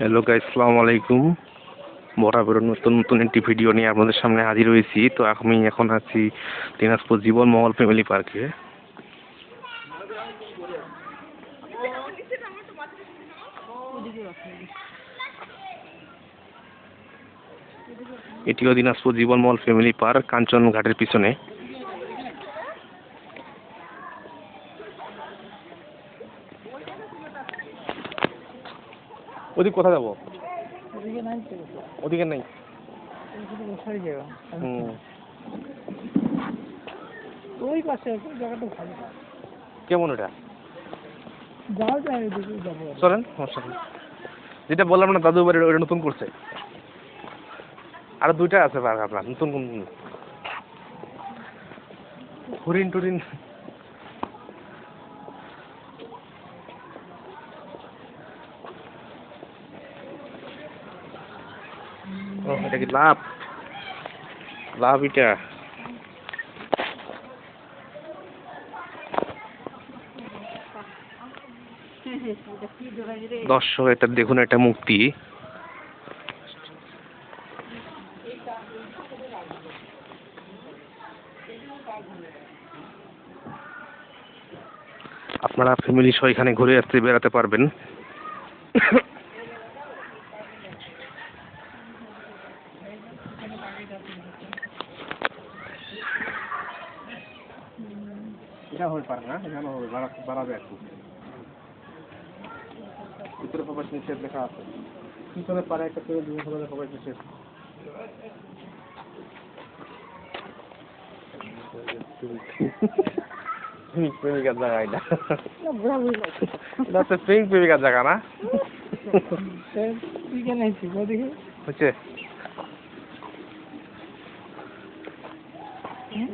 Hello guys আসসালামু আলাইকুম বরাবর নতুন নতুন একটি ভিডিও নিয়ে আপনাদের সামনে হাজির হয়েছি। তো আমি এখন আছি দিনাজপুর জীবন মহল ফ্যামিলি পার্কে এটিও দিনাজপুর জীবন মহল ফ্যামিলি পার্ক কাঞ্চন ঘাটের পিছনে। ওদিক কোথায় যাব? ওদিকে নাই ওই পাশে জায়গাটা ভালো। কেমন আর। চলেন সমস্যা নেই। যেটা বললাম না দাদু বাড়ি ওটা নতুন করছে। আরও দুইটা আছে পার্ক আপনার নতুন হরিণ টুরিন ও, এটা কি লাভ? লাভ এটা? দর্শক এটা দেখুন একটা মুক্তি আপনারা ফ্যামিলি সহ এখানে ঘুরে আসতে বেড়াতে পারবেন। এটা হবে পারে না এখানে হবে বাড়াবে একটু। ভিতরে প্রবেশ নিষেধ লেখা আছে। ভিতরে পারে একটা করে দুজন সবাই প্রবেশ নিষেধ প্রেমিক প্রেমিকার জায়গা এটা। এটা হচ্ছে প্রেমিক প্রেমিকার জায়গা না? হচ্ছে। nhé.